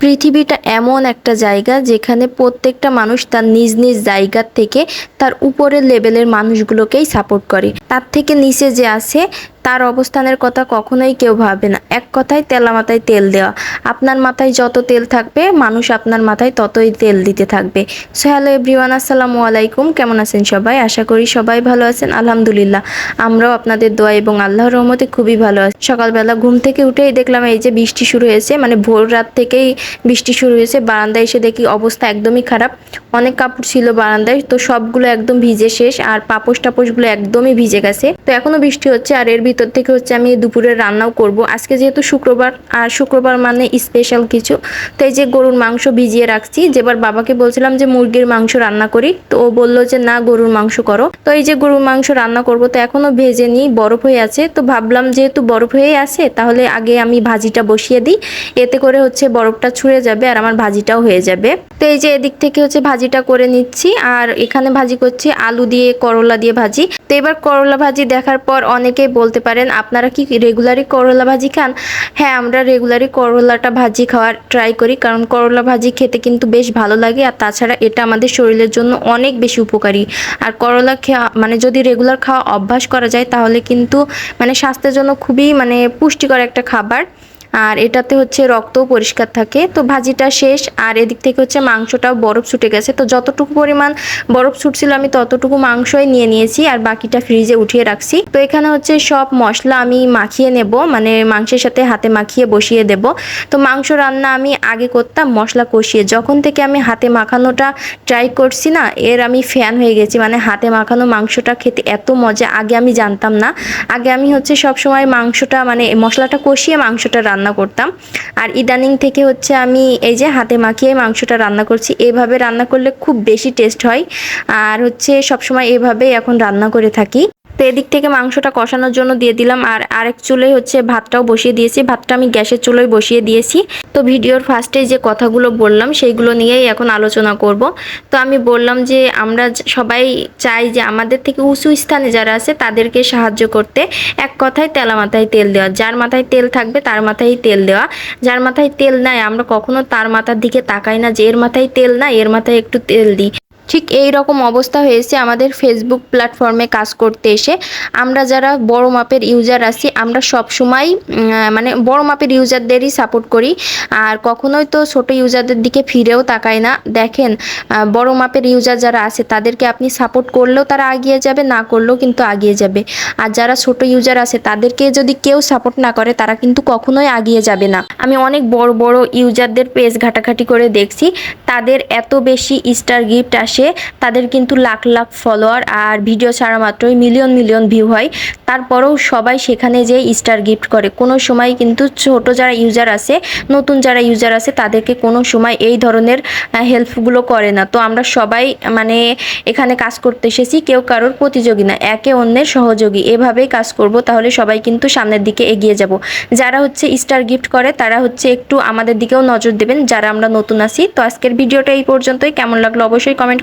পৃথিবীটা এমন একটা জায়গা যেখানে প্রত্যেকটা মানুষ তার নিজ নিজ জায়গার থেকে তার উপরের লেভেলের মানুষগুলোকেই সাপোর্ট করে। তার থেকে নিচে যে আছে তার অবস্থানের কথা কখনোই কেউ ভাবে না। এক কথায় তেলা মাথায় তেল দেওয়া। আপনার মাথায় যত তেল থাকবে, মানুষ আপনার মাথায় ততই তেল দিতে থাকবে। সো হ্যালো এভরিওয়ান, আসসালামু আলাইকুম। কেমন আছেন সবাই? আশা করি সবাই ভালো আছেন, আলহামদুলিল্লাহ। আমরাও আপনাদের দোয়া এবং আল্লাহর রহমতে খুবই ভালো আছি। সকালবেলা ঘুম থেকে উঠেই দেখলাম এই যে বৃষ্টি শুরু হয়েছে মানে ভোর রাত থেকেই বৃষ্টি শুরু হয়েছে। বারান্দায় এসে দেখি অবস্থা একদমই খারাপ। অনেক কাপড় ছিল বারান্দায়, তো সবগুলো একদম ভিজে শেষ, আর পাপোশ টাপোশগুলো একদমই ভিজে গেছে। তো এখনও বৃষ্টি হচ্ছে, আর এর থেকে হচ্ছে আমি দুপুরের রান্নাও করব। আজকে যেহেতু শুক্রবার, আর শুক্রবার মানে স্পেশাল কিছু। তো এই যে গরুর মাংস ভিজিয়ে রাখছি, যেবার বাবাকে বলছিলাম যে মুরগির মাংস রান্না করি, তো ও বলল যে না, গরুর মাংস করো। তো এই যে গরুর মাংস রান্না করব, তো এখনও ভেজে নিই বরফ হয়ে আছে। তো ভাবলাম যেহেতু বরফ হয়ে আছে, তাহলে আগে আমি ভাজিটা বসিয়ে দিই। এতে করে হচ্ছে বরফটা ছুঁড়ে যাবে, আর আমার ভাজিটাও হয়ে যাবে। তো এই যে এদিক থেকে হচ্ছে ভাজিটা করে নিচ্ছি, আর এখানে ভাজি করছি আলু দিয়ে, করলা দিয়ে ভাজি। তো এবার করলা ভাজি দেখার পর অনেকেই বলতে পারেন, আপনারা কি রেগুলারই করলা ভাজি খান? হ্যাঁ আমরা রেগুলারই করলাটা ভাজি খাওয়ার ট্রাই করি, কারণ করলা ভাজি খেতে কিন্তু বেশ ভালো লাগে আর তাছাড়া এটা আমাদের শরীরের জন্য অনেক বেশি উপকারী। আর করলা খাওয়া মানে যদি রেগুলার খাওয়া অভ্যাস করা যায় তাহলে কিন্তু মানে স্বাস্থ্যের জন্য খুবই মানে পুষ্টিকর একটা খাবার। আর এটাতে হচ্ছে রক্তও পরিষ্কার থাকে। তো ভাজিটা শেষ, আর এদিক থেকে হচ্ছে মাংসটাও বরফ ছুটে গেছে। তো যতটুকু পরিমাণ বরফ ছুটছিল আমি ততটুকু মাংসই নিয়ে নিয়েছি, আর বাকিটা ফ্রিজে উঠিয়ে রাখছি। তো এখানে হচ্ছে সব মশলা আমি মাখিয়ে নেব মানে মাংসের সাথে হাতে মাখিয়ে বসিয়ে দেব। তো মাংস রান্না আমি আগে করতাম, মশলা কষিয়ে। যখন থেকে আমি হাতে মাখানোটা ট্রাই করছি না, এর আমি ফ্যান হয়ে গেছি। মানে হাতে মাখানো মাংসটা খেতে এত মজা, আগে আমি জানতাম না। আগে আমি হচ্ছে সব সময় মাংসটা মানে মশলাটা কষিয়ে মাংসটা রান্না করতাম। আর ইদানিং থেকে হচ্ছে আমি এই যে হাতে মাখিয়ে মাংসটা রান্না করছি, এভাবে রান্না করলে খুব বেশি টেস্ট হয়। আর হচ্ছে সবসময় এভাবেই এখন রান্না করে থাকি। তো এদিক থেকে মাংসটা কষানোর জন্য দিয়ে দিলাম। আর আরেক চুলোয় হচ্ছে ভাতটাও বসিয়ে দিয়েছি। ভাতটা আমি গ্যাসের চুলোয় বসিয়ে দিয়েছি। তো ভিডিওর ফার্স্টে যে কথাগুলো বললাম, সেইগুলো নিয়েই এখন আলোচনা করব। তো আমি বললাম যে, আমরা সবাই চাই যে, আমাদের থেকে উঁচু স্থানে যারা আছে, তাদেরকে সাহায্য করতে। এক কথায় তেলা মাথায় তেল দেওয়া। যার মাথায় তেল থাকবে, তার মাথায় তেল দেওয়া। যার মাথায় তেল নাই, আমরা কখনো তার মাথার দিকে তাকাই না যে, এর মাথায় তেল নাই, এর মাথায় একটু তেল দিই। ঠিক এই রকম অবস্থা হয়েছে আমাদের ফেসবুক প্ল্যাটফর্মে কাজ করতে এসে। আমরা যারা বড় মাপের ইউজার আছি, আমরা সব সময় মানে বড় মাপের ইউজারদেরই সাপোর্ট করি। আর কখনোই তো ছোট ইউজারদের দিকে ফিরেও তাকাই না। দেখেন বড় মাপের ইউজার যারা আছে, তাদেরকে আপনি সাপোর্ট করলেও তারা এগিয়ে যাবে, না করলেও কিন্তু এগিয়ে যাবে। আর যারা ছোট ইউজার আছে, তাদেরকে যদি কেউ সাপোর্ট না করে, তারা কিন্তু কখনোই এগিয়ে যাবে না। আমি অনেক বড় বড় ইউজারদের পেজ ঘাটাঘাটি করে দেখছি। তাদের এত বেশি স্টার গিফট আসে। তাদের কিন্তু লাখ লাখ ফলোয়ার আর ভিডিও ছাড়া মাত্রই মিলিয়ন মিলিয়ন ভিউ হয়। তারপরেও সবাই সেখানে যেয়ে স্টার গিফট করে। কোনো সময় কিন্তু ছোট যারা ইউজার আছে, নতুন যারা ইউজার আছে, তাদেরকে কোনো সময় এই ধরনের হেল্পগুলো করে না। তো আমরা সবাই মানে এখানে কাজ করতে এসেছি, কেউ কারোর প্রতিযোগী না, একে অন্যের সহযোগী। এভাবেই কাজ করব, তাহলে সবাই কিন্তু সামনের দিকে এগিয়ে যাব। যারা হচ্ছে স্টার গিফট করে, তারা হচ্ছে একটু আমাদের দিকেও নজর দেবেন। যারা আমরা নতুন আছি, তো আজকের ভিডিওটা এই পর্যন্তই। কেমন লাগল অবশ্যই কমেন্ট